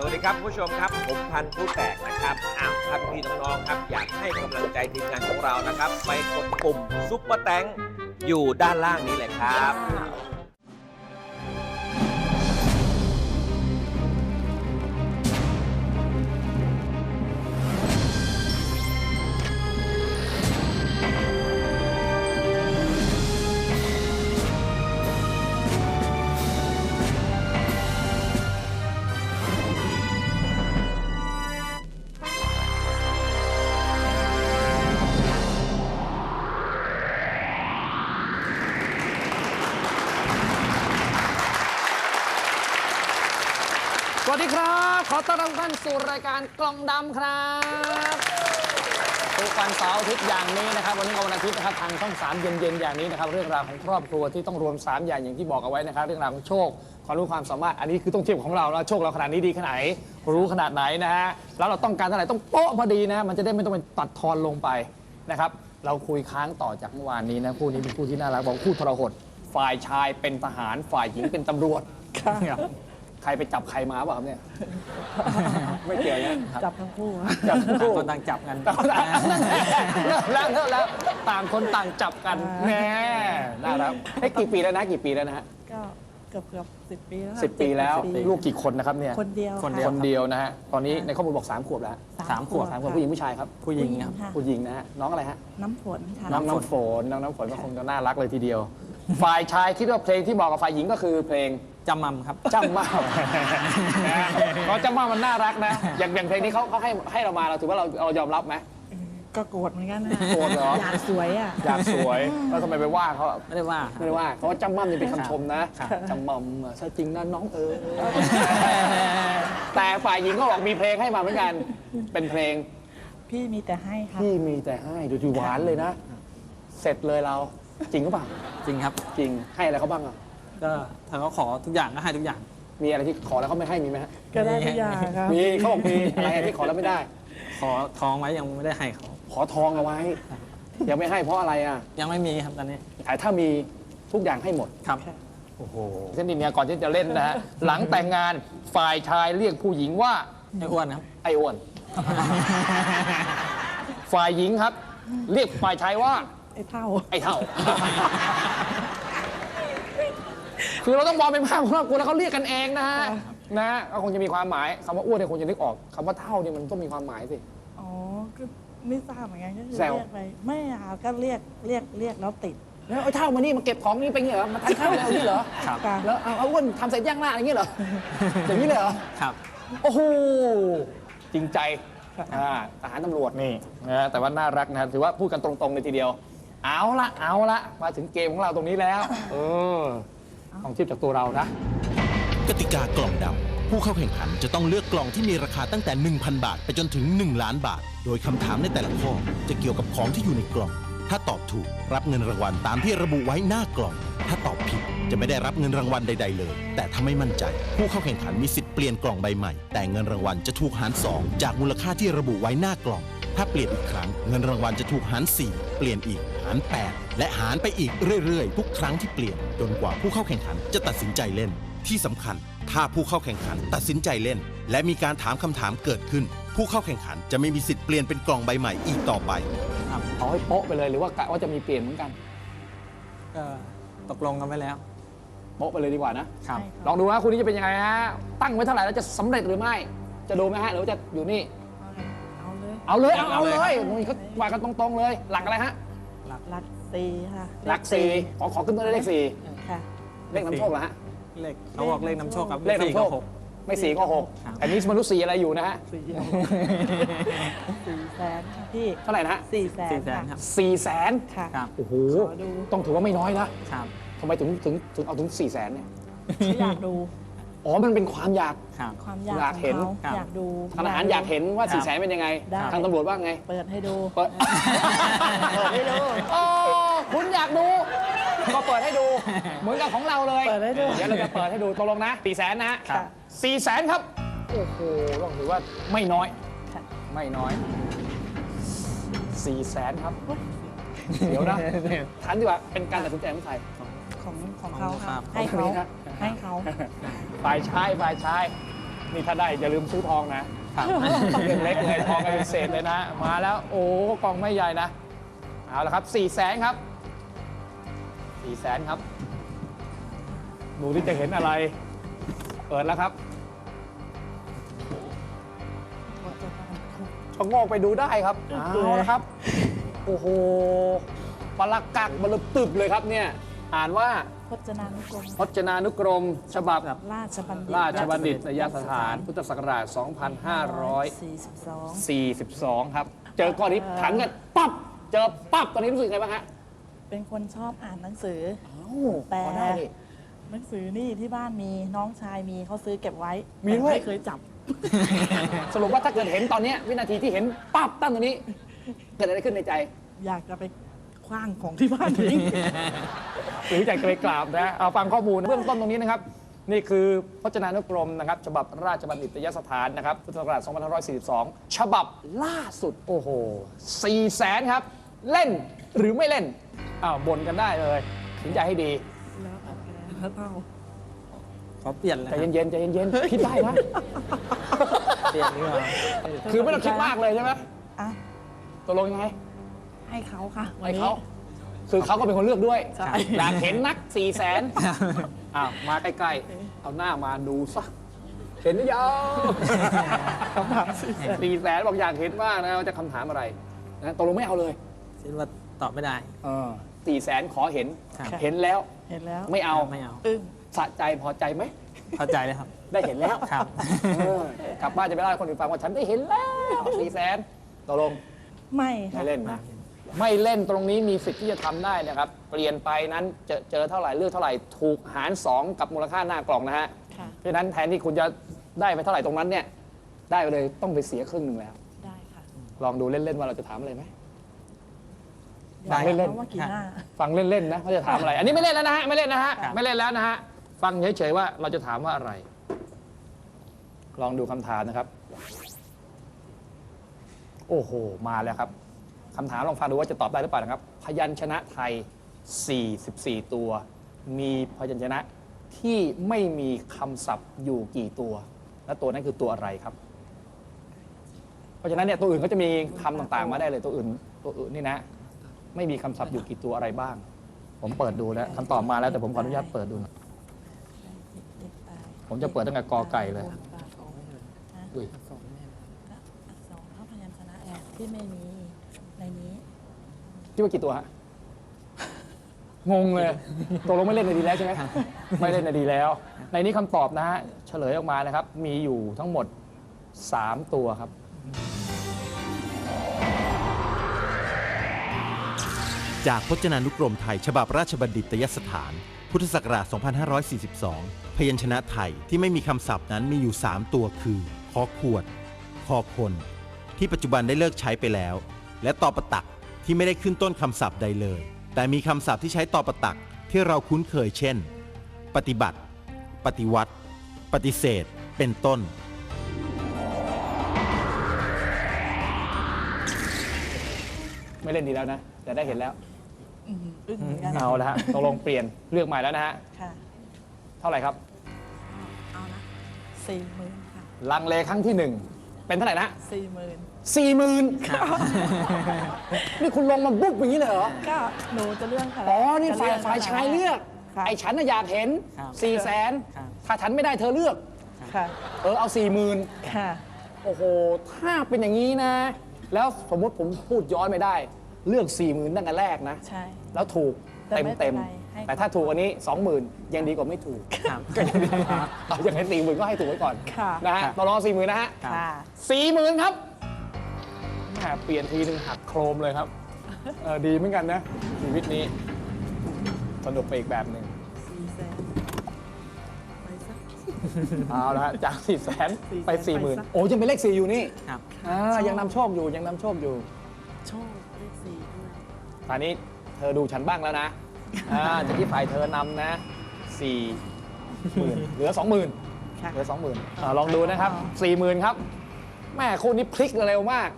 สวัสดีครับผู้ชมครับ ผมพันธุ์ผู้แตกนะครับอ้าวท่านพี่น้องๆครับ อยากให้กำลังใจทีมงานของเรานะครับ ไปกดปุ่มซุปเปอร์แตงอยู่ด้านล่างนี้เลยครับ รับท่านสู่รายการกล่องดำครับทุกวันเสาร์อาทิตย์อย่างนี้นะครับ วันนี้ก็วันอาทิตย์นะครับทางช่องสามเย็นๆอย่างนี้นะครับ เรื่องราวของครอบครัวที่ต้องรวม3อย่างอย่างที่บอกเอาไว้นะครับ เรื่องราวของโชคความรู้ความสามารถอันนี้คือต้องเทียบของเราแล้วโชคเราขนาดนี้ดีขนาดไหนรู้ขนาดไหนนะฮะแล้วเราต้องการเท่าไหร่ต้องโป๊ะพอดีนะมันจะได้ไม่ต้องเป็นตัดทอนลงไปนะครับ เราคุยค้างต่อจากเมื่อวานนี้นะคู่นี้เป็นคู่ที่น่ารักบอกคู่ทรหดฝ่ายชายเป็นทหารฝ่ายหญิงเป็นตำรวจครับ ใครไปจับใครมาเปล่าครับเนี่ย ไม่เกี่ยวนะจับทั้งคู่อะจับต่างคู่ คนต่างจับกันเลิกแล้วเลิกแล้วต่างคนต่างจับกันแน่น่ารักเอ้ยกี่ปีแล้วนะกี่ปีแล้วนะฮะก็เกือบเกือบสิบปีแล้วค่ะสิบปีแล้วเจ็ดลูกกี่คนนะครับเนี่ยคนเดียวคนเดียว คนเดียวนะฮะตอนนี้ในข้อมูลบอกสามขวบแล้วสามขวบ สามขวบผู้หญิงผู้ชายครับ ผู้หญิงครับ ค่ะผู้หญิงนะฮะน้องอะไรฮะ น้ำฝนค่ะ น้องน้ำฝนน้องน้ำฝนก็คงจะน่ารักเลยทีเดียว ฝ่ายชายคิดว่าเพลงที่บอกกับฝ่ายหญิงก็คือเพลง จำมัมครับ จำมาเพราะจำมามันน่ารักนะ อย่างอย่างเพลงนี้เขาเขาให้ให้เรามาเราถือว่าเราเรายอมรับไหม ก็โกรธเหมือนกันนะโกรธเหรออ ยากสวยอะ อยากสวยแล้วทำไมไปว่าเขาไม่ได้ว่าไม่ได้ว่าเพราะว่าจำมั่มนี่เป็นคำชมนะจำมั่มอะใช่จริงนะน้องเออ แต่ฝ่ายหญิงก็บอกมีเพลงให้มาเหมือนกัน เป็นเพลงพี่มีแต่ให้ค่ะ ที่มีแต่ให้ดูดีหวานเลยนะ เสร็จเลยเราจริงหรือเปล่าจริงครับ จริงให้อะไรเขาบ้างอะ ก็ถ้าเขาขอทุกอย่างก็ให้ทุกอย่าง มีอะไรที่ขอแล้วเขาไม่ให้มีไหมฮะก็ได้ทุกอย่างครับมีเขาบอกมีอะไรที่ขอแล้วไม่ได้ ขอทองไว้ยังไม่ได้ให้เขาขอทองเอาไว้ ยังไม่ให้เพราะอะไรอะยังไม่มีครับตอนนี้แต่ถ้ามีทุกอย่างให้หมด ครับ โอ้โหเส้นดินเนี่ยก่อนที่จะเล่นนะฮะ หลังแต่งงานฝ่ายชายเรียกผู้หญิงว่าไอ้อ้วนครับ ไอ้อ้วน ฝ่ายหญิงครับ เรียกฝ่ายชายว่า ไอ้เท่า ไอ้เท่า คือเราต้องมองเป็นภาพของครอบครัวแล้วเขาเรียกกันเองนะฮะนะก็คงจะมีความหมายคำว่าอ้วนเนี่ยคงจะนึกออกคำว่าเท่าเนี่ยมันต้องมีความหมายสิ อ๋อก็ไม่ทราบเหมือนกันก็คือแซว เรียกไปไม่ค่ะก็เรียกเรียกเรียกแล้วติดแล้วไอ้เท่ามานี่มาเก็บของนี่ไปงี้เหรอมาทานข้าวเรานี่เหรอครับค่ะแล้วเอาเอาอ้วนทำเสร็จย่างหน้าอย่างนี้เหรออย่างนี้เลยเหรอครับ โอ้โหจริงใจอ่าทหารตำรวจนี่นะแต่ว่าน่ารักนะถือว่าพูดกันตรงๆเลยทีเดียว เอาละเอาละมาถึงเกมของเราตรงนี้แล้วเออ ต้องเทียบจากตัวเรานะ กติกากล่องดำผู้เข้าแข่งขันจะต้องเลือกกล่องที่มีราคาตั้งแต่ 1,000 บาท ไปจนถึง 1 ล้านบาท โดยคำถามในแต่ละข้อจะเกี่ยวกับของที่อยู่ในกล่อง ถ้าตอบถูกรับเงินรางวัลตามที่ระบุไว้หน้ากล่อง ถ้าตอบผิดจะไม่ได้รับเงินรางวัลใด ๆ เลย แต่ถ้าไม่มั่นใจ ผู้เข้าแข่งขันมีสิทธิ์เปลี่ยนกล่องใบใหม่ แต่เงินรางวัลจะถูกหาร 2 จากมูลค่าที่ระบุไว้หน้ากล่อง ถ้าเปลี่ยนอีกครั้งเงินรางวัลจะถูกหาร 4 เปลี่ยนอีกหาร 8 และหารไปอีกเรื่อย ๆ ทุกครั้งที่เปลี่ยนจนกว่าผู้เข้าแข่งขันจะตัดสินใจเล่น ที่สำคัญ ถ้าผู้เข้าแข่งขันตัดสินใจเล่น และมีการถามคำถามเกิดขึ้น ผู้เข้าแข่งขันจะไม่มีสิทธิ์เปลี่ยนเป็นกล่องใบใหม่อีกต่อไปเอาให้โป๊ะไปเลยหรือว่ากะว่าจะมีเปลี่ยนเหมือนกันก็ตกลงกันไว้แล้ว โป๊ะไปเลยดีกว่านะ ครับใช่ค่ะลองดูว่าคุณนี้จะเป็นยังไงฮะตั้งไว้เท่าไหร่แล้วจะสำเร็จหรือไม่ จะดูไหมฮะหรือว่าจะอยู่นี่ เอาเลยเอาเลยเอาเอาเอาเลเลยยนี่เขาว่ากันตรงๆเลย หลักอะไรฮะรักซีค่ะหลักสี่ขอขอขึ้นต้นด้วยเลขสี่ค่ะ เลขนำโชคเหรอฮะ เลขเขาบอกเลขนำโชคครับเลขนำโชคสี่กับหกไม่สี่ก็หกครับอันนี้มนุษย์สี่อะไรอยู่นะฮะสี่สี่แสนค่ะพี่เท่าไหร่นะฮะสี่แสนสี่แสนค่ะครับ สี่แสนค่ะครับโอ้โห ขอดู ต้องถือว่าไม่น้อยนะครับ ทำไมถึงถึงถึงเอาถึงสี่แสนเนี่ย อยากดู อ๋อ มันเป็นความอยาก ครับ ความอยากอยากของเห็นเขาครับอยากดูทหารอยากเห็นว่าครับ สี่แสนเป็นยังไง ได้ ทางตำรวจว่าไง เปิดให้ดูเปิด เปิดให้ดู โอ้คุณอยากดู ก็เปิดให้ดู เหมือนกับของเราเลยเปิดให้ดู เดี๋ยวเราจะเปิดให้ดูตกลงนะสี่แสนนะฮะค่ะสี่แสนครับ โอ้โหต้องถือว่าไม่น้อย ค่ะ ไม่น้อยสี่แสนครับ เดี๋ยวนะทันดีกว่าเป็นการตัดสินใจของใคร ของของเขาครัค่ะบให้เขาขอบคุณครับให้เขาฝ่ายชายฝ่ายชายนี่ถ้าได้อย่าลืมซื้อทองนะครับเรื่องเล็กเลยทองกันเป็นเศษเลยนะ มาแล้วโอ้กองไม่ใหญ่นะเอาละครับ4ี่แสนครับ4ี่แสนครับดูที่จะเห็นอะไร เปิดแล้วครับชะโงกไปดูได้ครับเอาละครับ โอ้โหปลักกักบรรลุตึบเลยครับเนี่ย อ่านว่าพจนานุกรมพจนานุกรม ฉบับราชบัณฑิตราชบัณฑิตยสถานพุทธศักราช42 2542 ครับ เจอก้อนนี้ถังกันปั๊บเจอปั๊บตอนนี้รู้สึกไงบ้างฮะเป็นคนชอบอ่านหนังสืออ้าวแต่พอได้นี่หนังสือนี่ที่บ้านมีน้องชายมีเขาซื้อเก็บไว้มีด้วยแต่ไม่เคยจับ สรุปว่าถ้าเกิดเห็นตอนเนี้ยวินาทีที่เห็นปั๊บตั้งตรงนี้ เกิดอะไรขึ้นในใจ อยากจะไป คว้างของที่บ้านทิ้ง หรือใจเกรงกราบนะเอาฟังข้อมูลเบื้องต้นตรงนี้นะครับ นี่คือพจนานุกรมนะครับ ฉบับราชบัณฑิตยสถานนะครับพุทธศักราช2542 ฉบับล่าสุดโอ้โห4แสนครับ เล่นหรือไม่เล่นอ้าวบ่นกันได้เลยถึงใจให้ดีแล้วแต่แกแล้วเท่าขอเปลี่ยนเลยใจครับเย็นๆใจเย็นๆคิดได้นะเปลี่ยนดีกว่าคือไม่ต้องคิดมากเลยใช่ไหมอะตกลงยังไง ให้เขาค่ะวันให้นี้ เขา คือเขาก็เป็นคนเลือกด้วยใช่ อยากเห็นนัก4ี่แสนอ้าวมาใกล้ๆ เอาหน้ามาดูซะเห็นหรือยังคำถามสิสี่แสนบอกอยากเห็นมากนะว่าจะคำถามอะไรนะตกลงไม่เอาเลยคิดว่าตอบไม่ได้ สี่แสนขอเห็น ครับ เห็นแล้วเห็นแล้วไม่เอาไม่เอาอึ้งสะใจพอใจไหม เข้าใจเลยครับ ได้เห็นแล้วครับ เออกลับบ้านจะไปเล่าให้คนอื่นฟังว่าฉันได้เห็นแล้วสี่แสนตกลงไม่ค่ะไม่เล่นนะ ไม่เล่นตรงนี้มีสิทธิ์ที่จะทำได้นะครับ เปลี่ยนไปนั้นเจอเจอเท่าไหร่เลือกเท่าไหร่ถูกหาร 2 กับมูลค่าหน้ากล่องนะฮะค่ะ เพราะฉะนั้นแทนที่คุณจะได้ไปเท่าไหร่ตรงนั้นเนี่ยได้ไปเลยต้องไปเสียครึ่งหนึ่งแล้ว ได้ค่ะลองดูเล่นๆว่าเราจะถามอะไรไหมอยากได้เล่นรู้ว่ากี่หน้า ฟังเล่นๆนะว่าจะถามอะไร อันนี้ไม่เล่นแล้วนะฮะไม่เล่นนะฮะครับไม่เล่นแล้วนะฮะฟังเฉยๆว่าเราจะถามว่าอะไร ลองดูคำถามนะครับ โอ้โห มาแล้วครับ คำถามลองฟังดูว่าจะตอบได้หรือเปล่านะครับ พยัญชนะไทย 44 ตัว มีพยัญชนะที่ไม่มีคำศัพท์อยู่กี่ตัว และตัวนั้นคือตัวอะไรครับ เพราะฉะนั้นเนี่ยตัวอื่นก็จะมีคำต่างๆ มาได้เลยตัวอื่นตัวอื่นนี่นะ ไม่มีคำศัพท์อยู่กี่ตัวอะไรบ้าง ผมเปิดดูแล้วคำตอบมาแล้วแต่ผมขออนุญาตเปิดดูหน่อยผมจะเปิดตั้งแต่กอไก่เลยอุ้ย สองเท่าพยัญชนะแอบที่ไม่มี ในนี้ คิดว่ากี่ตัวฮะ งงเลย ตกลงไม่เล่นในดีแล้วใช่ไหมไม่เล่นในดีแล้ว ในนี้คำตอบนะฮะ เฉลยออกมานะครับ มีอยู่ทั้งหมด 3 ตัวครับ จากพจนานุกรมไทย ฉบับราชบัณฑิตยสถาน พุทธศักราช 2542 พยัญชนะไทยที่ไม่มีคำศัพท์นั้นมีอยู่ 3 ตัวคือ คอขวด คอคน ที่ปัจจุบันได้เลิกใช้ไปแล้ว และตอประตักที่ไม่ได้ขึ้นต้นคำศัพท์ใดเลย แต่มีคำศัพท์ที่ใช้ตอประตักที่เราคุ้นเคยเช่น ปฏิบัติ ปฏิวัติ ปฏิเสธ เป็นต้น ไม่เล่นดีแล้วนะ แต่ได้เห็นแล้วอืมอึ้งเหมือนกันเอาละฮะตกลงเปลี่ยนเลือกใหม่แล้วนะฮะ ค่ะเท่าไหร่ครับ เอานะสี่หมื่นค่ะลังเลครั้งที่หนึ่งเป็นเท่าไหร่นะสี่หมื่น สี่หมื่นนี่คุณลงมาบุ๊กอย่างนี้เลยเหรอ ก็หนูจะเลื่อนค่ะอ๋อ นี่ฝ่ายจะฝ่ายชายเลือก ค่ะ ไอ้ฉันน่ะอยากเห็นครับสี่แสนครับ ถ้าฉันไม่ได้เธอเลือก ค่ะ เออ เอาสี่หมื่นค่ะ โอ้โห ถ้าเป็นอย่างนี้นะ แล้วสมมติผมพูดย้อนไม่ได้ เลือกสี่หมื่นตั้งแต่แรกนะ ใช่ แล้วถูกแต่เต็มไม่เป็เต็นม ไรให้ แต่ถ้าถูกอันนี้สองหมื่นยังดีกว่าไม่ถูกครับก็ยังดีเอาอย่างให้สี่หมื่นก็ให้ถูกไว้ก่อนค่ะ นะฮะตกลงสี่หมื่นนะฮะค่ะ สี่หมื่นครับ แหมเปลี่ยนทีนึงหักโครมเลยครับเออดีเหมือนกันนะ ชีวิตนี้ สนุกไปอีกแบบหนึ่งสี่แสนไปสัก เอาละฮะจากสี่แสน400,000ไปสี่หมื่นไปซะโอ้ยังเป็นเลขสี่อยู่นี่ครับอ่ายังนำโชคอยู่ยังนำโชคอยู่โชคเลขสี่ด้วยตอนนี้เธอดูฉันบ้างแล้วนะอ่าจากที่ฝ่ายเธอนำนะสี่หมื่นเหลือสองหมื่นค่ะ เหลือสองหมื่นลองดูนะครับสี่หมื่นครับแม่คู่นี้พลิกเร็วมาก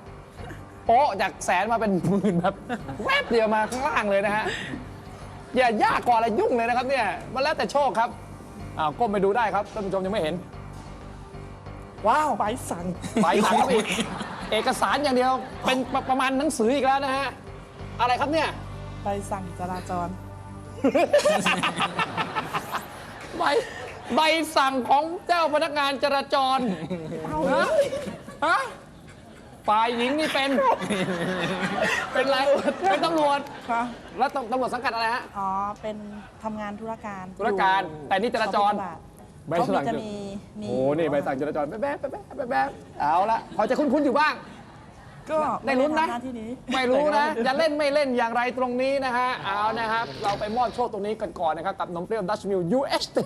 โป๊ะจากแสนมาเป็นหมื่นแบบแวบเดียวมาข้างล่างเลยนะฮะอย่ายากกว่าอะไรยุ่งเลยนะครับเนี่ยมันแล้วแต่โชคครับอ้าวก้มไปดูได้ครับท่านผู้ชมยังไม่เห็น ว้าวใบสั่งใบสั่งครับอีกเอกสารอย่างเดียวเป็นประประมาณหนังสืออีกแล้วนะฮะอะไรครับเนี่ย ใบสั่งจราจร ใบใบสั่งของเจ้าพนักงานจราจรฮะฮะ ฝ่ายหญิงนี่เป็น เป็นอะไร เป็นตำรวจ ค่ะแล้วตำตำรวจสังกัดอะไรฮะ อ๋อ เป็นทำงานธุรการธุรการอยู่แต่นี่จราจรเขาใบเขาสั่งจะมีมีโอ้นี่ใบสั่งจราจรแป๊บแป๊บแป๊บแป๊บแป๊บแป๊บเอาละพอจะคุ้นๆอยู่บ้าง ก็ได้ลุ้นนะม่ทำหน้าที่นี้ ไม่รู้นะแต่ก็จะเล่นไม่เล่นอย่างไรตรงนี้นะฮะ เอานะครับ เราไปมอบโชคตรงนี้กันก่อนนะครับ กับนมเปรี้ยวดัชมิล UHT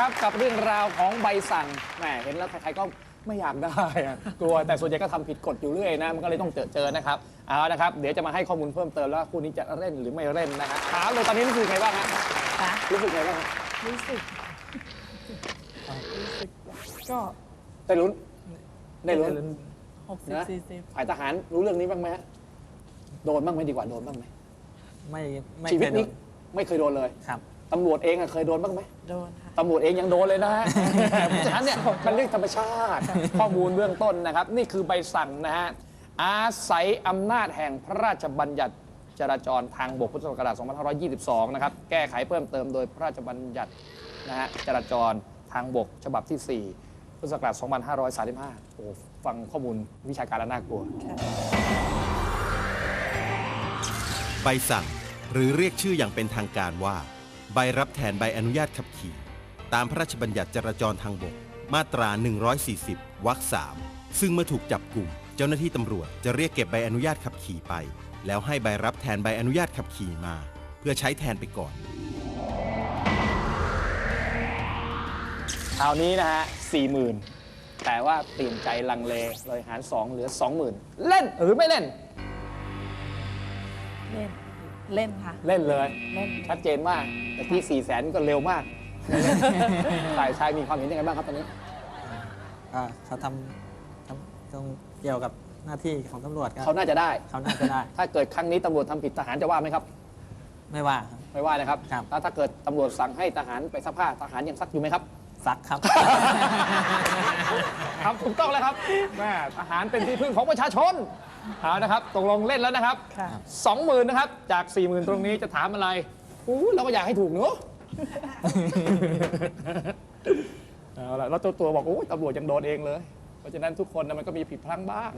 ครับกับเรื่องราวของใบสั่งแหมเห็นแล้วใครๆก็ไม่อยากได้อะกลัวแต่ส่วนใหญ่ก็ทำผิดกฎอยู่เรื่อยนะมันก็เลยต้องเจอเจอนะครับเอานะครับ เดี๋ยวจะมาให้ข้อมูลเพิ่มเติมแล้วาคู่นี้จะเล่นหรือไม่เล่นนะฮะถามเลยตอนนี้รู้สึกไงบ้างฮะค่ะรู้สึกไงบ้างฮะรู้สึกรู้สึกก็ได้ลุ้นได้ลุ้นหกสิบนะสี่สิบฝ่ายทหารรู้เรื่องนี้บ้างไหมฮะโดนบ้างไหมดีกว่าโดนบ้างไหมไม่ไม่ชีวิเคตยโดนี้นไม่เคยโดนเลยครับตำรวจเองอะเคยโดนบ้างไหมโดนค่ะ ตำรวจเองยังโดนเลยนะฮะ เพราะฉะนั้นเนี่ยมันเรื่องธรรมชาติข้อมูลเบื้องต้นนะครับ นี่คือใบสั่งนะฮะอาศัยอำนาจแห่งพระราชบัญญัติจราจรทางบกพุทธศักราช 2522 นะครับ แก้ไขเพิ่มเติมโดยพระราชบัญญัตินะฮะจราจรทางบกฉบับที่ 4 พุทธศักราช 2535 โอ้โหฟังข้อมูลวิชาการแล้วน่ากลัว ใบสั่งหรือเรียกชื่ออย่างเป็นทางการว่า ใบรับแทนใบอนุญาตขับขี่ ตามพระราชบัญญัติจราจรทางบก มาตรา 140 วรรคสามซึ่งเมื่อถูกจับกลุ่ม เจ้าหน้าที่ตำรวจจะเรียกเก็บใบอนุญาตขับขี่ไป แล้วให้ใบรับแทนใบอนุญาตขับขี่มา เพื่อใช้แทนไปก่อน คราวนี้นะฮะ40,000แต่ว่าเปลี่ยนใจลังเลเลยหาร 2 เหลือ 20,000 เล่นหรือไม่เล่น เล่น เล่นค่ะ เล่นเลย เล่น ชัดเจนมากแต่ที่4 0 0แสนก็เร็วมาก ฝ่ายชายมีความเห็นยังไงบ้างครับตอนนี้ก็เขาทำทำตรงเกี่ยวกับหน้าที่ของตำรวจก็เขาน่าจะได้ เขาน่าจะได้ ถ้าเกิดครั้งนี้ตำรวจทำผิดทหารจะว่าไหมครับ ไม่ว่าครับ ไม่ว่านะครับ ครับ แล้วถ้าเกิดตำรวจสั่งให้ทหารไปซักผ้าทหารยังซักอยู่ไหมครับ ซักครับ ครับถูกต้องแล้วครับแม่ทหารเป็นที่พึ่งของประชาชนเอานะครับตกลงเล่นแล้วนะครับค่ะสองหมื่นนะครับ จาก4ี่หมื่นตรงนี้จะถามอะไรอู้เราก็อยากให้ถูกเนอะ เอาละแล้วตัวตัวบอกโอ้ยตำรวจยังโดนเองเลย เพราะฉะนั้นทุกคนนะมันก็มีผิดพลั้งบ้าง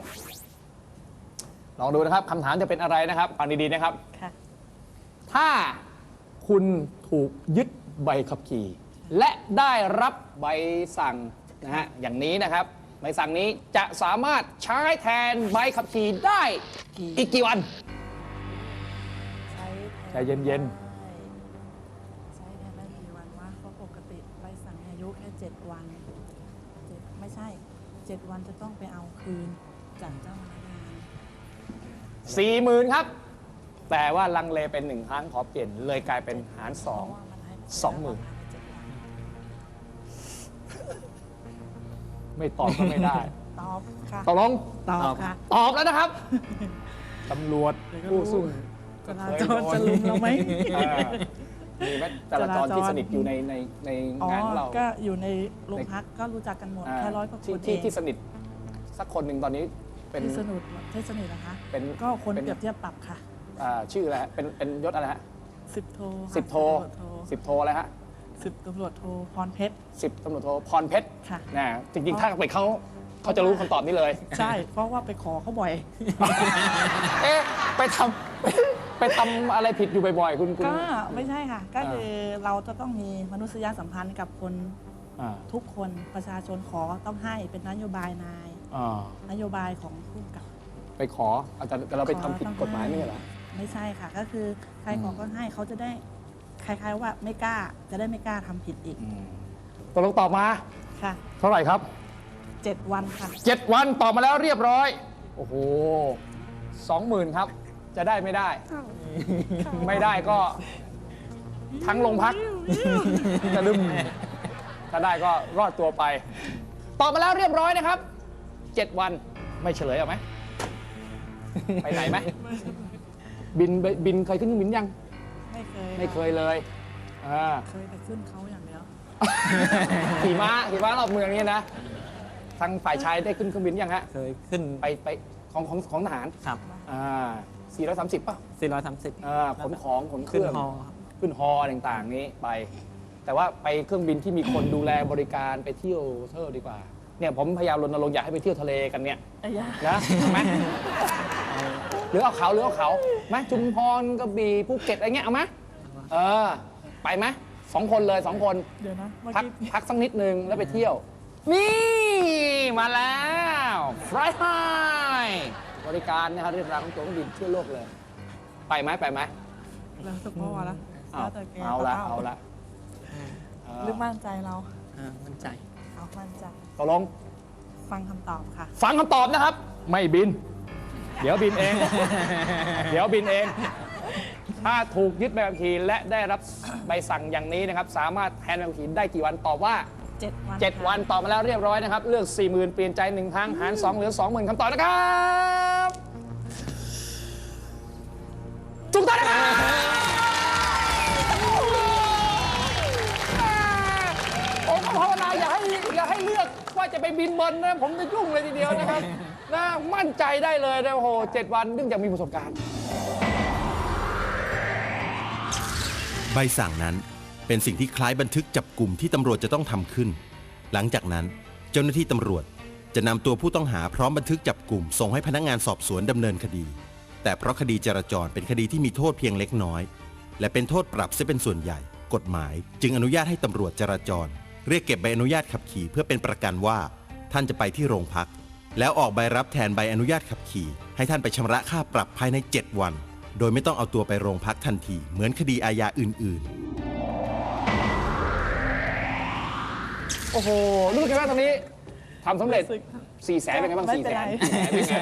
ลองดูนะครับคำถามจะเป็นอะไรนะครับฟังดีๆนะครับ ค่ะ ถ้าคุณถูกยึดใบขับขี่ และได้รับใบสั่งนะฮะอย่างนี้นะครับ ใบสั่งนี้จะสามารถใช้แทนใบขับขี่ได้กี่อีกกี่วัน ใช้แทใจเย็นๆ ได้ใช้แทนได้กี่วันวะเพราะปกติใบสั่งอายุแค่เจ็ดวันเจ็ดไม่ใช่เจ็ดวันจะต้องไปเอาคืนจากเจ้าพนักงานสี่หมื่นครับ แต่ว่าลังเลเป็นหนึ่งครั้งขอเปลี่ยนเลยกลายเป็นหารสอง เพราะว่ามันให้สองหมื่น ภายในเจ็ดวันไม่ตอบก็ไม่ได้ตอบค่ะ ตกลงตอบค่ะ ตอบแล้วนะครับตำรวจผู้ซุ่มจราจรจะลุมเราไหมอ่า มีไหมจราจรที่สนิทอยู่ในในในอ๋องานของเรา ก็อยู่ในโรงพักก็รู้จักกันหมดาแค่ร้อยกว่าคที่นเอที่งที่สนิทสักคนหนึ่งตอนนี้เป็นที่สนุกที่สนิทนะคะ เป็นก็คนเป็นเปรียบเทียบปรับค่ะอ่าชื่ออะไรฮะเป็นเป็นยศอะไรฮะสิบโทค่ะสิบโทตำรวจโทสิบโทอะไรฮะสิบตำรวจโทพรเพชร สิบตำรวจโทพรเพชรค่ะ นะจริงๆ ถ้าไปเขาเขาจะรู้คำตอบนี้เลย ใช่ เพราะว่าไปขอเขาบ่อย เอ๊ะไปทำ ไปทำอะไรผิดอยู่บ่อยๆ คุณคุณก็ไม่ใช่ค่ะ ก็อ่าคือเราจะต้องมีมนุษยสัมพันธ์กับคนอ่าทุกคนประชาชนขอต้องให้เป็นนโยบายนาย อ่านโยบายของผู้กำกับ ไปขออาจจะแต่เราไปทำผิดกฎหมายไม่ใช่เหรอ ไม่ใช่ค่ะ ก็คือใครขอก็ให้เขาจะได้คล้ายๆว่าไม่กล้าจะได้ไม่กล้าทำผิดอีกอืมตกลงตอบมา ค่ะเท่าไหร่ครับ เจ็ดวันค่ะเจ็ดวันตอบมาแล้วเรียบร้อย โอ้โหสองหมื่นครับ จะได้ไม่ได้ ไม่ได้ก็ ทั้งโรงพักจะลืมถ้าได้ก็รอดตัวไป ตอบมาแล้วเรียบร้อยนะครับ 7 วันไม่เฉลยเอาไหม ไปไหนไหม บินบินเคยขึ้นเครื่องบินยัง ไม่เคยไม่เคยเลยอ่าเคยแต่ขึ้นเขาอย่างเดียวขี่ม้าขี่ม้ารอบเมืองนี่นะ ทางฝ่ายชายได้ขึ้นเครื่องบินยังฮะ เคยขึ้นไปไปของของของทหารครับ อ่า 430ป่ะ430 อ่าขนของขนเคขึ้นรื่องฮอครับขึ้นฮอต่างๆนี้ไป แต่ว่าไปเครื่องบินที่มีคนดูแลบริการไปเที่ยวเที่ยวดีกว่าเนี่ยผมพยายามรณรงค์อยากให้ไปเที่ยวทะเลกันเนี่ยไอ้ยานะเอาไหมหรือเอาเขาหรือเอาเขาไหมจุมพรกระบี่ภูเก็ตอะไรเงี้ยเอาไหมเออ ไปไหมสองคนเลยสองคน เดี๋ยวนะเมื่อพักกี้พักสักนิดนึงแล้วไปเที่ยว นี่ มาแล้วฟรายไฮ บริการนะครับเรียบร้อยของตัวเครื่องบินทั่วโลกเลย ไปไหมไปไหมแล้วแต่พ่อละเอาแล้วแต่แกเอาละป้เอาละเออหรือมั่นใจเราอ่ามั่นใจ เอามั่นใจตกลงฟังคำตอบค่ะ ฟังคำตอบนะครับ ไม่บิน เดี๋ยวบินเอง เดี๋ยวบินเอง ถ้าถูกยึดใบขับขี่และได้รับใบสั่งอย่างนี้นะครับ สามารถแทนใบขับขี่ได้กี่วันตอบว่า 7 วัน7 วันตอบมาแล้วเรียบร้อยนะครับ เลือก 40,000 เปลี่ยนใจหนึ่งครั้งหาร 2 เหลือ 20,000คำตอบนะครับถูกต้องนะครับผมก็ภาวนาอย่าให้อย่าให้เลือกว่าจะไปบินบนนะผมจะยุ่งเลยทีเดียวนะครับนะมั่นใจได้เลยนะโอ้โหเจ็ดวันเนื่องจากมีประสบการณ์ ใบสั่งนั้น เป็นสิ่งที่คล้ายบันทึกจับกลุ่มที่ตำรวจจะต้องทำขึ้น หลังจากนั้นเจ้าหน้าที่ตำรวจจะนำตัวผู้ต้องหาพร้อมบันทึกจับกลุ่ม ส่งให้พนักงานสอบสวนดำเนินคดี แต่เพราะคดีจราจรเป็นคดีที่มีโทษเพียงเล็กน้อย และเป็นโทษปรับเสียเป็นส่วนใหญ่ กฎหมาย จึงอนุญาตให้ตำรวจจราจร เรียกเก็บใบอนุญาตขับขี่เพื่อเป็นประกันว่า ท่านจะไปที่โรงพัก แล้วออกใบรับแทนใบอนุญาตขับขี่ ให้ท่านไปชำระค่าปรับภายใน 7 วัน โดยไม่ต้องเอาตัวไปโรงพักทันที เหมือนคดีอาญาอื่น ๆ โอ้โหรู้สึกไงบ้างตอนนี้ทำสำเร็จ4ี่แสนเป็นไงบ้างไม่สี่เป็แสนไรนเป็นไง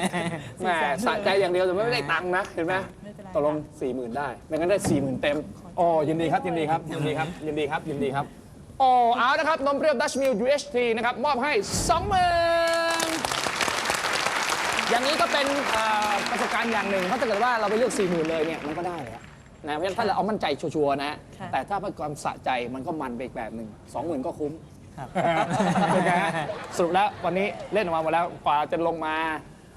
แหมสะใจอย่างเดียวแต่ไม่ได้ตังค์นะเห็นไหมไม่เป็นไรตกลง4 0,000ได้ไม่งั้นได้4 0,000เต็มโอ้ยินดีครับยินดีครับยินดีครับยินดีครับยินดีครับโอ้เอานะครับนมเปรี้ยวดัชมิล UHT นะครับมอบให้20,000อย่างนี้ก็เป็นเอ่อประสบการณ์อย่างหนึ่งเพราะถ้าเกิดว่าเราไปเลือก40,000เลยเนี่ยมันก็ได้แล้วนะเพราะฉะนั้นถ้าเราเอามั่นใจชัวร์ๆนะค่ะแต่ถ้าเพื่อความสะใจมันก็มันไปอีกแบบหนึ่ง20,000ก็คุ้ม ครับ เป็นไงฮะสรุปแล้ววันนี้เล่นออกมาหมดแล้วกว่าจะลงมา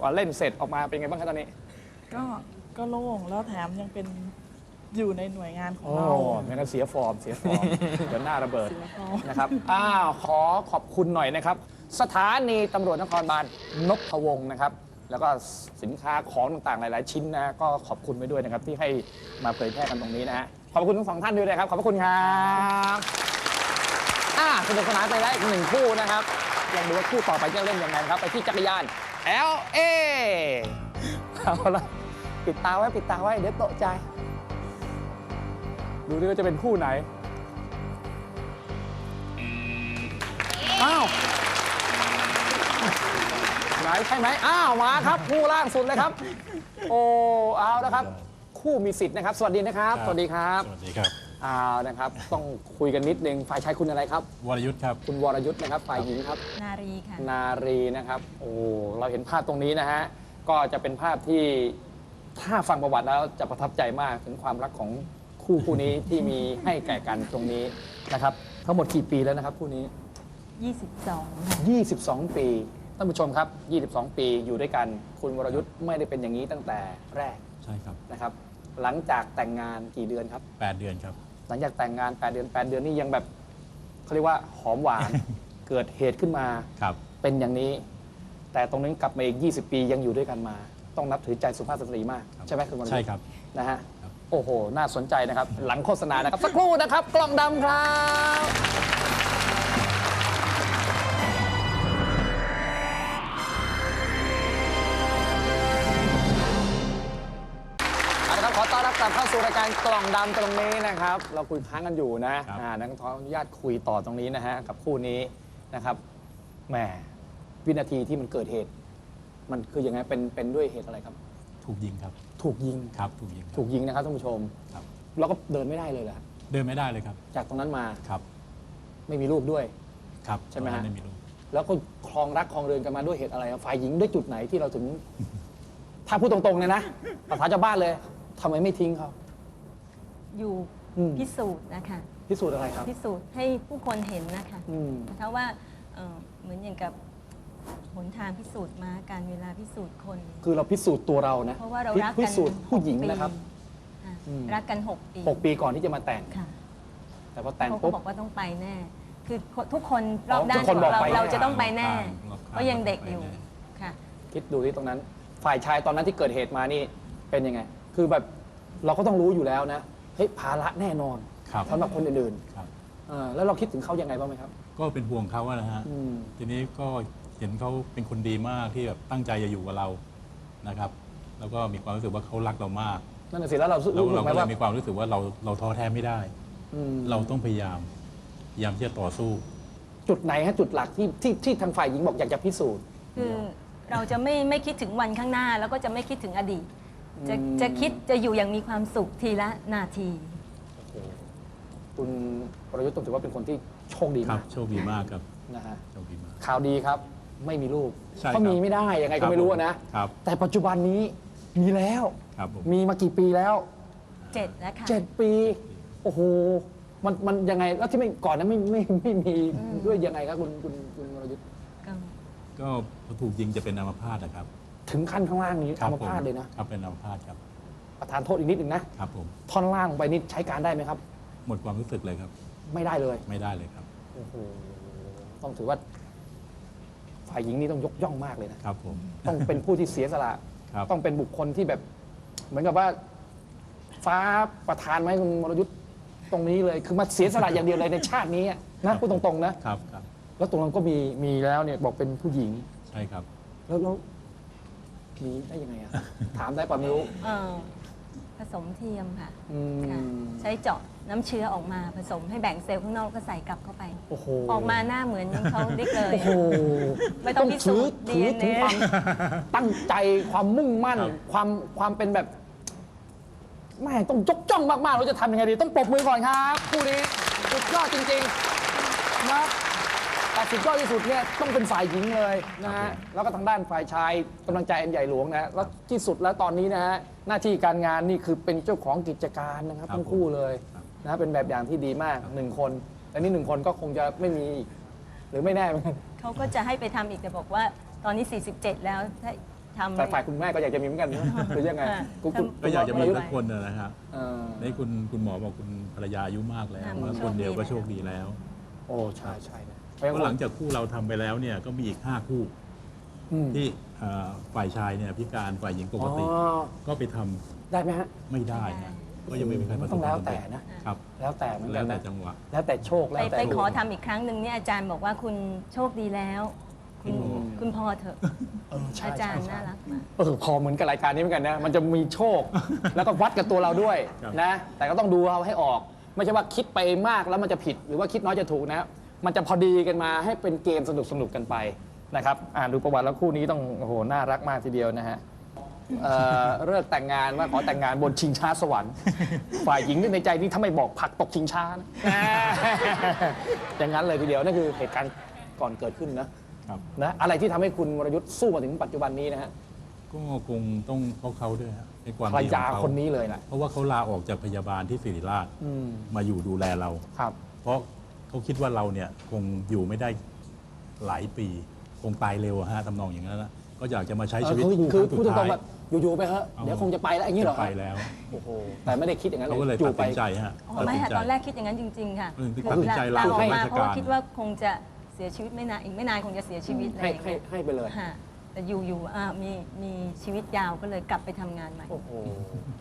กว่าเล่นเสร็จออกมาเป็นไงบ้างครับตอนนี้ก็ก็โล่งแล้วแถมยังเป็นอยู่ในหน่วยงานของโอ้เราไม่งั้นเสียฟอร์มเสียฟอร์มเดี๋ยวหน้าระเบิด เสียฟอร์มนะครับ อ้าว ขอขอบคุณหน่อยนะครับ สถานีตำรวจนครบาลนพวงศ์นะครับ แล้วก็สินค้าของต่างๆ หลาย ๆ ชิ้นนะ ก็ขอบคุณไปด้วยนะครับ ที่ให้มาเผยแพร่กันตรงนี้นะฮะ ขอบคุณทั้งสองท่านด้วยนะครับ ขอบพระคุณครับอ่า สนุกสนานไปแล้วอีกหนึ่งคู่นะครับลองดูว่าคู่ต่อไปจะเล่นยังไงนะครับ ไปที่จักรยาน L A เอาละปิดตาไว้ปิดตาไว้เดี๋ยวตกใจ ดูดิว่าจะเป็นคู่ไหน อ้าว ไหนใช่ไหมอ้าวมาครับ คู่ล่างสุดเลยครับ โอ้เอานะครับ คู่มีสิทธิ์นะครับ สวัสดีนะครับ สวัสดีครับ สวัสดีครับ เอานะครับ ต้องคุยกันนิดนึง ฝ่ายชายคุณอะไรครับ วรยุทธ์ครับ คุณวรยุทธ์นะครับ ฝ่ายหญิงครับ นารีค่ะ นารีนะครับ โอ้ เราเห็นภาพตรงนี้นะฮะ ก็จะเป็นภาพที่ถ้าฟังประวัติแล้วจะประทับใจมากถึงความรักของคู่คู่นี้ที่มีให้แก่กันตรงนี้นะครับ ทั้งหมดกี่ปีแล้วนะครับคู่นี้ 22ค่ะ22 ปีท่านผู้ชมครับ 22 ปีอยู่ด้วยกัน คุณวรยุทธ์ไม่ได้เป็นอย่างนี้ตั้งแต่แรกใช่ครับนะครับ หลังจากแต่งงานกี่เดือนครับ 8 เดือนครับ หลังจากแต่งงาน 8 เดือน 8 เดือนนี่ยังแบบเขาเรียกว่าหอมหวาน เกิดเหตุขึ้นมา ครับ เป็นอย่างนี้ แต่ตรงนั้นกลับมาอีก 20 ปียังอยู่ด้วยกันมา ต้องนับถือใจสุภาพสตรีมาก ใช่ไหมคุณวรยุทธ์ใช่ครับ นะฮะครับโอ้โห น่าสนใจนะครับ หลังโฆษณานะครับ สักครู่นะครับ กล้องดำครับ การกล่องดำตรงนี้นะครับ เราคุยค้างกันอยู่นะครับอ่านักขออนุญาตคุยต่อตรงนี้นะฮะกับคู่นี้นะครับแหมวินาทีที่มันเกิดเหตุ มันคือยังไงเป็นเป็นด้วยเหตุอะไรครับ ถูกยิงครับถูกยิง ครับถูกยิงครับ ถูกยิงนะครับท่านผู้ชมครับแล้วก็เดินไม่ได้เลยแหละเดินไม่ได้เลยครับจากตรงนั้นมาครับไม่มีลูกด้วย ครับใช่ไหมฮะ ตอนนั้นไม่มีลูกแล้วก็คครองรักครองเรือนกันมาด้วยเหตุอะไรครับฝ่ายหญิงด้วยจุดไหนที่เราถึง ถ้าพูดตรงๆเลยนะภาษาชาวบ้านเลยทำไมไม่ทิ้งเขา อยู่อืม พิสูจน์นะคะ พิสูจน์อะไรครับพิสูจน์ให้ผู้คนเห็นนะคะอืม นะคะว่าเอ่อเหมือนอย่างกับหนทางพิสูจน์มาการเวลาพิสูจน์คน คือเราพิสูจน์ตัวเรานะเพราะว่าเราพิรักพิกันสูจน์ผู้หญิงกปีนะครับค่ะอืม รักกัน 6 ปีหกปีก่อนที่จะมาแต่ง ค่ะแต่พอแต่งเขาก็ปุ๊บ บอกว่าต้องไปแน่ คือทุกคนรอบด้าทุนกคนขบออกงเราไป เราจะต้องไปแน่รอบข้างเพราะยังเด็กอยู่ไปแน่ค่ะ คิดดูที่ตรงนั้น ฝ่ายชายตอนนั้นที่เกิดเหตุมานี่เป็นยังไง คือแบบเราก็ต้องรู้อยู่แล้วนะ เฮ้ยภาระแน่นอนครับสำหรับคนอื่นครับ ๆเออแล้วเราคิดถึงเขายังไงบ้างไหมครับ ก็เป็นห่วงเขาอะนะฮะ อืม ทีนี้ก็เห็นเขาเป็นคนดีมากที่แบบตั้งใจจะอยู่กับเรานะครับ แล้วก็มีความรู้สึกว่าเขารักเรามากนั่นน่ะสิแล้วเราแล้วรู้สึเรากไหมก็เลว่ายมีความรู้สึกว่าเราเราท้อแท้ไม่ได้ อืมเราต้องพยายามพยายามที่จะต่อสู้ จุดไหนฮะจุดหลักที่ที่ที่ทางฝ่ายหญิงบอกอยากจะพิสูจน์ คือเราจะไม่ไม่คิดถึงวันข้างหน้า แล้วก็จะไม่คิดถึงอดีต จะอืมจะคิดจะอยู่อย่างมีความสุขทีละนาที คุณประยุทธ์ต้องถือว่าเป็นคนที่โชคดีครัมาบ กโชคดีมากครับนะฮะโชคดีมาก ข่าวดีครับ ไม่มีลูกใช่ครับเพราะมีไม่ได้ยังไงก็ไม่รู้อะนะครับ แต่ปัจจุบันนี้มีแล้วครับผม มีมากี่ปีแล้ว เจ็ดแล้วค่ะ เจ็ดปี โอ้โห มัน มันยังไง แล้วที่ไม่ ก่อนนั้นไม่ ไม่ ไม่มีด้วยยังไงครับคุณ คุณ คุณวรยุทธ์ ก็ก็พอถูกยิงจะเป็นอัมพาตนะครับ ถึงขั้นข้างล่างนี้ครัอับมพาตผมเลยนะครับเป็นอัมพาตครับประธานโทษอีกนิดหนึ่งนะครับผมท่อนล่างลงไปนี่ใช้การได้ไหมครับ หมดความรู้สึกเลยครับ ไม่ได้เลยไม่ได้เลยครับโอ้โหต้องถือว่า ฝ่ายหญิงนี่ต้องยกย่องมากเลยนะครับผม ต้องเป็นผู้ที่เสียสละ ครับ ต้องเป็นบุคคลที่แบบ เหมือนกับว่า ฟ้าประทานมาให้คุณวรยุทธ์ตรงนี้เลย คือมาเสียสละอย่างเดียวเลยในชาตินี้อะนะพูดตรงๆนะ ครับครับแล้วตรงนั้นก็มีมีแล้วเนี่ยบอกเป็นผู้หญิง ใช่ครับ แล้วแล้ว มีได้ยังไงอะถามได้ป่ะไม่รู้เอ่อผสมเทียมค่ะอืมค่ะใช้เจาะน้ำเชื้อออกมาผสมให้แบ่งเซลล์ข้างนอกก็ใส่กลับเข้าไป โอ้โหออกมาหน้าเหมือนเขาดิกเลย โอ้โหไม่ต้องพิสูจน์ถือถือ DNA ถึงความตั้งใจความมุ่งมั่น ครับ ความความเป็นแบบไม่ต้องยกจ้องมากๆเราจะทำยังไงดี ต้องปรบมือก่อนครับคู่นี้สุดยอดจริงๆนะแต่ สุดยอดที่สุดเนี่ยต้องเป็นฝ่ายหญิงเลยนะฮะแล้วก็ทางด้านฝ่ายชายกำลังใจอันใหญ่หลวงนะแล้วที่สุดแล้วตอนนี้นะฮะหน้าที่การงานนี่คือเป็นเจ้าของกิจการนะครับครับทั้งคู่เลยครับนะเป็นแบบอย่างที่ดีมากหนึ่งคนแต่นี่หนึ่งคนก็คงจะไม่มีอีกหรือไม่แน่เหมือนกันเขาก็จะให้ไปทำอีกแต่บอกว่าตอนนี้ 47 แล้วถ้าทำ แต่ฝ่ายคุณแม่ก็อยากจะมีเหมือนกันนะหรือยังไงค่ะ คุณคุณก็อยากจะมีคุณวรยุทสักธ์คนนะนะครับเออนี่คุณคุณหมอบอกคุณภรรยาอายุมากแล้วค่ะว่าโชคดีคนเดียวก็แล้วโชคดีแล้ว โอ้ใช่ใช่นะ เพราะหลังจากคู่เราทำไปแล้วเนี่ยก็มีอีก 5 คู่อืมที่เอ่อฝ่ายชายเนี่ยพิการฝ่ายหญิงปกติอ๋อก็ไปทำได้ไหมฮะ ไม่ได้นะก็ยังไม่มีใครประสต้บองคแล้ววามสำแต่เร็จนะ ครับแล้วแต่เหมือนแล้กัวนแต่นะจังหวะ แล้วแต่โชคไปแล้วแต่ไปขอดวงทำอีกครั้งหนึ่งเนี่ยอาจารย์บอกว่าคุณโชคดีแล้ว คุณอืม คุณพอเถอะ เออใช่อาจารย์ใช่ น่ารักมาก เออพอเหมือนกับรายการนี้เหมือนกันนะ มันจะมีโชค แล้วก็วัดกับตัวเราด้วยครับ นะ แต่ก็ต้องดูเอาให้ออก ไม่ใช่ว่าคิดไปมากแล้วมันจะผิดหรือว่าคิดน้อยจะถูกนะ มันจะพอดีกันมาให้เป็นเกมสนุกสนุกๆกันไปนะครับอ่านดูประวัติแล้วคู่นี้ต้องโอ้โหน่ารักมากทีเดียวนะฮะเอ่อเลิกแต่งงานว่าขอแต่งงานบนชิงช้าสวรรค์ ฝ่ายหญิงในใจนี่ถ้าไม่บอกผลักตกชิงช้านะอย่างนั้นเลยทีเดียวนั่นคือเหตุการณ์ก่อนเกิดขึ้นนะครับ นะอะไรที่ทำให้คุณวรยุทธ์สู้มาถึงปัจจุบันนี้นะฮะ ก็คงต้องเพราะเขาด้วยฮะในความภรรดีขยาองเขาคนนี้เลยนะ เพราะว่าเขาลาออกจากพยาบาลที่ศิริราชอืมมาอยู่ดูแลเรา ครับ เพราะ เขาคิดว่าเราเนี่ยคงอยู่ไม่ได้หลายปี คงตายเร็วอะฮะทำนองอย่างนั้นนะก็อยากจะมาใช้ชีวิตเออคู่คคือรั้งสุพูดดตรท้างยๆแบบอยู่ๆไปเถอะเอาเดี๋ยวคงจะไปแล้วอย่างนี้เหรอจะไปแล้วโอ้โหแต่ไม่ได้คิดอย่างนั้นเขาก็เลยอตัยู่ดไป สินใจฮะอ๋อไม่ค่ะตอนแรกคิดอย่างนั้นจริง ๆ ค่ะเออคือตัดสินใจลาออกมาราชการ เพราะว่าคิดว่าคงจะเสียชีวิตไม่นานอีกไม่นานคงจะเสียชีวิตอะไรให้อย่างให้เงี้ยให้ไปเลย ค่ะแต่อยู่ๆอ่ามีมีชีวิตยาวก็เลยกลับไปทำงานใหม่ โอ้โห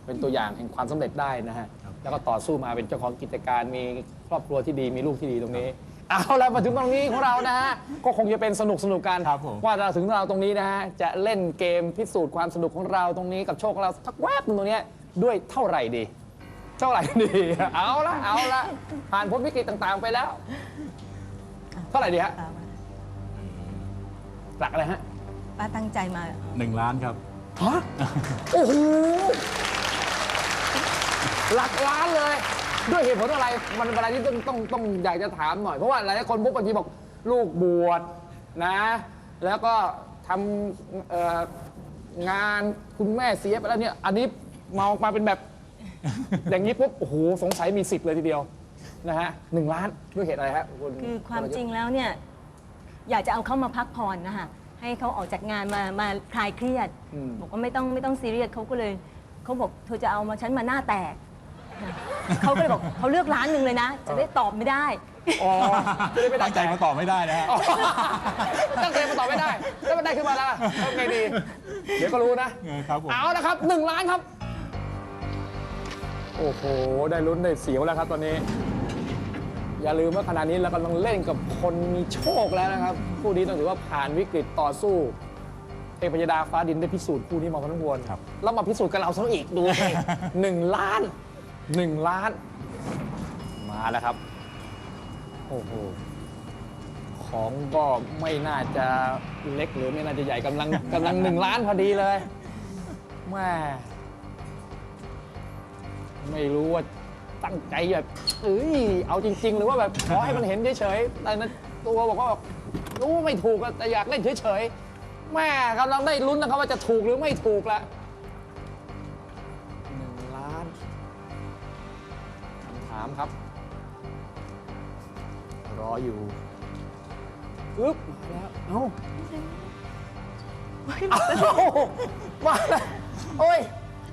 เป็นตัวอย่างแห่งความสำเร็จได้นะฮะครับ แล้วก็ต่อสู้มาเป็นเจ้าของกิจการมีครอบครัวที่ดีมีลูกที่ดีตรงนี้ เอาละมาถึงตรงนี้ของเรานะฮะก็คงจะเป็นสนุกสนุกๆกันครับผมว่าเราถึงเราตรงนี้นะฮะจะเล่นเกมพิสูจน์ความสนุกของเราตรงนี้กับโชคของเราสักแวบหนึ่งตรงเนี้ยด้วยเท่าไหร่ดี เท่าไหร่ดี เอาละเอาละผ่านพ้นวิกฤตต่างๆไปแล้ว เท่าไหร่ดีฮะตามมาหลักอะไรฮะป้าตั้งใจมาหนึ่งล้านครับฮะโอ้โห หลักล้านเลย ด้วยเหตุผลอะไรมันเป็นอะไรที่ต้องต้องต้องอยากจะถามหน่อย เพราะว่าหลายๆคนพวกบางทีบอกลูกบวชนะ แล้วก็ทำเอ่องานคุณแม่เสียไปแล้วเนี่ยอันนี้มาออกมาเป็นแบบ อย่างนี้ปุ๊บโอ้โหสงสัยมีสิทธิ์เลยทีเดียวนะฮะหนึ่งล้านด้วยเหตุอะไรฮะคุณคือความจริงแล้วเนี่ยอยากจะเอาเขามาพักผ่อนนะคะให้เขาออกจากงานมามาคลายเครียด อืม บอกว่าไม่ต้องไม่ต้องซีเรียสเขาก็เลยเขาบอกเธอจะเอามาฉันมาหน้าแตก เขาก็เลยบอกเขาเลือกร้านหนึ่งเลยนะ จะได้ตอบไม่ได้ อ๋อจะได้ไม่ตั้งใจมาตอบไม่ได้นะฮะอ๋อตั้งใจมาตอบไม่ได้แล้วมันได้ขึ้นมาแล้วทำไงดี เดี๋ยวก็รู้นะ เออครับผม เอานะครับหนึ่งล้านครับ โอ้โห ได้ลุ้นได้เสียวแล้วครับตอนนี้ อย่าลืมว่าขณะนี้เรากำลังเล่นกับคนมีโชคแล้วนะครับคู่นี้ต้องถือว่าผ่านวิกฤตต่อสู้เทพยดาฟ้าดินได้พิสูจน์คู่นี้มาพอสมควรครับ แล้วมาพิสูจน์กับเราซะอีกดูสิ หนึ่งล้าน หนึ่งล้าน มาแล้วครับ โอ้โห ของก็ไม่น่าจะเล็กหรือไม่น่าจะใหญ่กำลังกำลังหนึ่งล้านพอดีเลยแม่ไม่รู้ว่าตั้งใจแบบเอ้ยเอาจริง ๆ หรือว่าแบบขอให้มันเห็นเฉยๆแต่นั้นตัวบอกว่าแบบรู้ว่าไม่ถูกอะแต่อยากเล่นเฉยๆแม่กำลังได้ลุ้นนะครับว่าจะถูกหรือไม่ถูกละ ออยู่ปึ๊บมาแล้วเอ้าเอ้ามาแล้วโอ้ย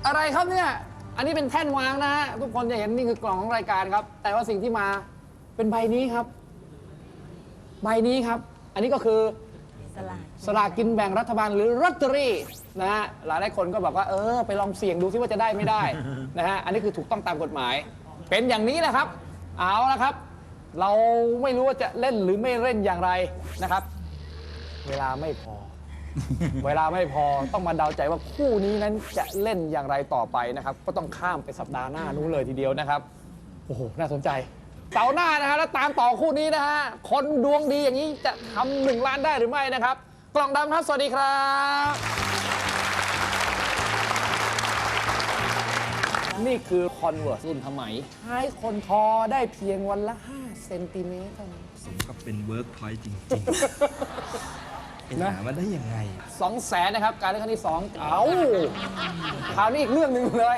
อะไรครับเนี่ย อันนี้เป็นแท่นวางนะฮะทุกคนจะเห็นนี่คือกล่องของรายการครับ แต่ว่าสิ่งที่มาเป็นใบนี้ครับ ใบนี้ครับ อันนี้ก็คือสลากสลากกินแบ่งรัฐบาลหรือลอตเตอรี่นะฮะหลายหลายๆคนก็บอกว่าเออไปลองเสี่ยงดูซิว่าจะได้ไม่ได้นะฮะอันนี้คือถูกต้องตามกฎหมาย เป็นอย่างนี้แหละครับ เอาละครับ เราไม่รู้ว่าจะเล่นหรือไม่เล่นอย่างไรนะครับ เวลาไม่พอ เวลาไม่พอต้องมาเดาใจว่าคู่นี้นั้นจะเล่นอย่างไรต่อไปนะครับ ก็ต้องข้ามไปสัปดาห์หน้านู้นเลยทีเดียวนะครับโอ้โหน่าสนใจเสาร์หน้านะฮะแล้วตามต่อคู่นี้นะฮะคนดวงดีอย่างนี้จะทำหนึ่งล้านได้หรือไม่นะครับ กล่องดำครับสวัสดีครับ นี่คือ Converse รุ่นสมัยใช้คนทอได้เพียงวันละ 5 เซนติเมตรเท่านั้น สมกับเป็นเวิร์กพอยต์จริงๆเป็นนะหามาได้ยังไง สองแสนนะครับ การเลือกครั้งที่สองเอาคราวนี้อีกเรื่องหนึ่งเลย